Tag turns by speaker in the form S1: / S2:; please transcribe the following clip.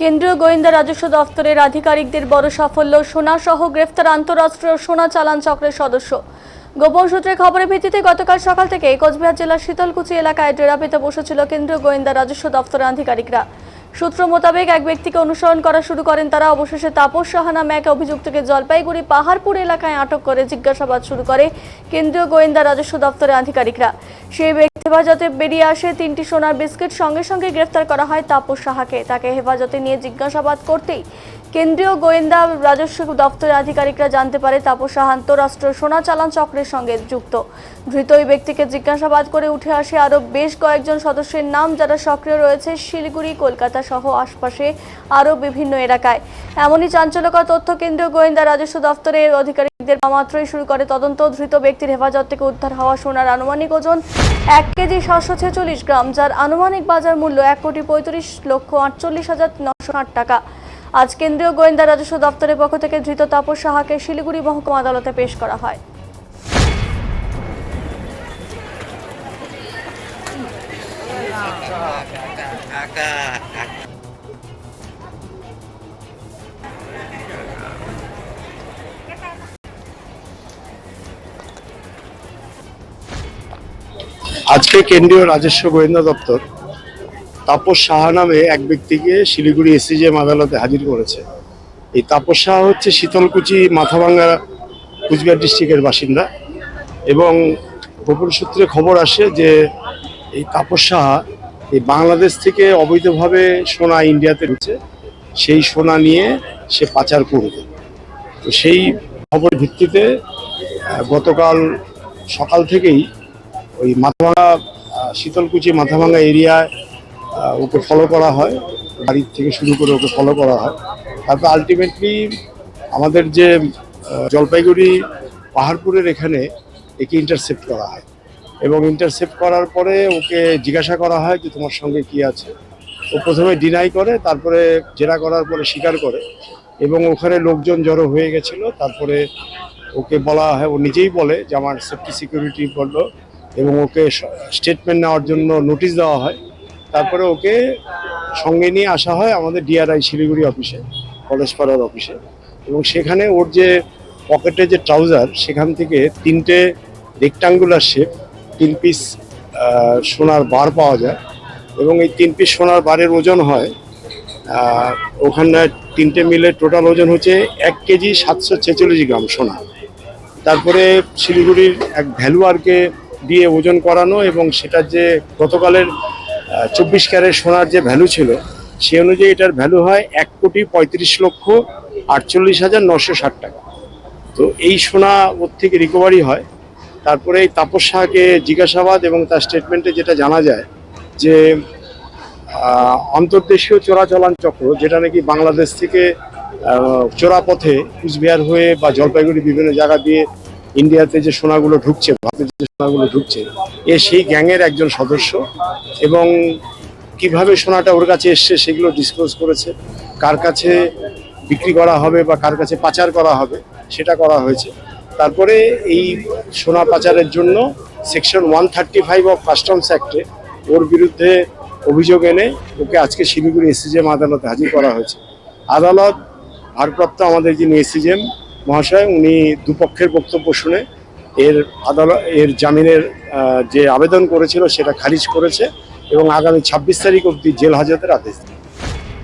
S1: কেন্দ্রীয় গোয়েন্দা রাজস্ব দফতরের আধিকারিকদের বড় সাফল্য সোনা সহ গ্রেফতার আন্তঃরাষ্ট্রীয় সোনা চালান চক্রের সদস্য। গোপন সূত্রে খবরের ভিত্তিতে গতকাল সকাল থেকে কোচবিহার জেলার শীতলকুচি এলাকায় ডেরা পেতে বসেছিল কেন্দ্রীয় গোয়েন্দা রাজস্ব দফতরের আধিকারিকরা। সূত্র মোতাবেক এক ব্যক্তিকে অনুসরণ করা শুরু করেন তারা। অবশেষে তাপস সাহা নামে এক অভিযুক্তকে জলপাইগুড়ি পাহাড়পুর এলাকায় আটক করে জিজ্ঞাসাবাদ শুরু করে কেন্দ্রীয় গোয়েন্দা রাজস্ব দপ্তরের আধিকারিকরা। সেই হেফাজতে বেরিয়ে আসে তিনটি সোনার বিস্কিট, সঙ্গে সঙ্গে গ্রেফতার করা হয় তাপস সাহাকে। তাকে হেফাজতে নিয়ে জিজ্ঞাসাবাদ করতেই কেন্দ্রীয় গোয়েন্দা রাজস্ব দপ্তরের আধিকারিকরা জানতে পারে তাপস সাহা আন্তঃরাষ্ট্রীয় সোনা চালান চক্রের সঙ্গে যুক্ত। ধৃত ওই ব্যক্তিকে জিজ্ঞাসাবাদ করে উঠে আসে আরও বেশ কয়েকজন সদস্যের নাম যারা সক্রিয় রয়েছে, শিলিগুড়ি, কলকাতা সহ আশপাশে আরও বিভিন্ন এলাকায়। এমনই চাঞ্চল্যকর তথ্য কেন্দ্রীয় গোয়েন্দা রাজস্ব দপ্তরের আধিকারিকদের মাত্রই শুরু করে তদন্ত। ধৃত ব্যক্তির হেফাজত থেকে উদ্ধার হওয়া সোনার আনুমানিক ওজন এক কেজি সাতশো ছেচল্লিশ গ্রাম, যার আনুমানিক বাজার মূল্য এক কোটি পঁয়ত্রিশ লক্ষ আটচল্লিশ হাজার নশো আট টাকা। আজ কেন্দ্রীয় গোয়েন্দা রাজস্ব দপ্তরের পক্ষ থেকে ধৃত তাপস সাহাকে শিলিগুড়ি মহকুমা আদালতে পেশ করা হয়।
S2: আজকে কেন্দ্রীয় রাজস্ব গোয়েন্দা দপ্তর তাপস সাহা নামে এক ব্যক্তিকে শিলিগুড়ি এসিজিএম আদালতে হাজির করেছে। এই তাপস সাহা হচ্ছে শীতলকুচি মাথাভাঙ্গা কুচবিহার ডিস্ট্রিক্টের বাসিন্দা এবং গোপন সূত্রে খবর আসে যে এই তাপস সাহা এই বাংলাদেশ থেকে অবৈধভাবে সোনা ইন্ডিয়াতে ঢুকছে সেই সোনা নিয়ে সে পাচার করবে। তো সেই খবর ভিত্তিতে গতকাল সকাল থেকেই ওই মাথাভাঙা শীতলকুচি মাথাভাঙা এরিয়ায় ওকে ফলো করা হয়। বাড়ির থেকে শুরু করে ওকে ফলো করা হয়। তারপর আলটিমেটলি আমাদের যে জলপাইগুড়ি পাহাড়পুরের এখানে একে ইন্টারসেপ্ট করা হয়। এবং ইন্টারসেপ্ট করার পরে ওকে জিজ্ঞাসা করা হয় যে, তোমার সঙ্গে কি আছে? ও প্রথমে ডিনাই করে, তারপরে জেরা করার পরে স্বীকার করে। এবং ওখানে লোকজন জড়ো হয়ে গেছিল। তারপরে ওকে বলা হয়, ও নিজেই বলে যে, আমার সেফটি সিকিউরিটি বলল এবং ওকে স্টেটমেন্ট নেওয়ার জন্য নোটিশ দেওয়া হয়। তারপরে ওকে সঙ্গে নিয়ে আসা হয় আমাদের ডিআরআই শিলিগুড়ি অফিসে, কলেজ পাড়ার অফিসে। এবং সেখানে ওর যে পকেটে যে ট্রাউজার, সেখান থেকে তিনটে রেক্টাঙ্গুলার শেপ তিন পিস সোনার বার পাওয়া যায়। এবং এই তিন পিস সোনার বারের ওজন হয় ওখানে তিনটে মিলে টোটাল ওজন হচ্ছে এক কেজি সাতশো ছেচল্লিশ গ্রাম সোনা। তারপরে শিলিগুড়ির এক ভ্যালুয়ারকে দিয়ে ওজন করানো এবং সেটার যে গতকালের চব্বিশ ক্যারেট সোনার যে ভ্যালু ছিল সে অনুযায়ী এটার ভ্যালু হয় এক কোটি পঁয়ত্রিশ লক্ষ আটচল্লিশ হাজার নশো ষাট টাকা। তো এই সোনা ওর থেকে রিকভারি হয়। তারপরে এই তাপস শাহকে জিজ্ঞাসাবাদ এবং তার স্টেটমেন্টে যেটা জানা যায় যে অন্তর্দেশীয় চোরাচালান চক্র, যেটা নাকি বাংলাদেশ থেকে চোরাপথে কুচবিহার হয়ে বা জলপাইগুড়ি বিভিন্ন জায়গা দিয়ে ইন্ডিয়াতে যে সোনাগুলো ঢুকছে, ভারতে যে সোনাগুলো ঢুকছে, এ সেই গ্যাংয়ের একজন সদস্য এবং কীভাবে সোনাটা ওর কাছে এসছে সেগুলো ডিসক্লোজ করেছে, কার কাছে বিক্রি করা হবে বা কার কাছে পাচার করা হবে সেটা করা হয়েছে। তারপরে এই সোনা পাচারের জন্য section one thirty five of customs অ্যাক্টে ওর বিরুদ্ধে অভিযোগ এনে ওকে আজকে শিলিগুড়ি এসিজেম আদালতে হাজির করা হয়েছে। আদালত ভারপ্রাপ্ত আমাদের যিনি এসিজেম মহাশয়, উনি দুপক্ষের বক্তব্য শুনে এর আদালত, এর জামিনের যে আবেদন করেছিল সেটা খারিজ করেছে এবং আগামী ছাব্বিশ তারিখ অবধি জেল হাজতের আদেশ দিয়েছে।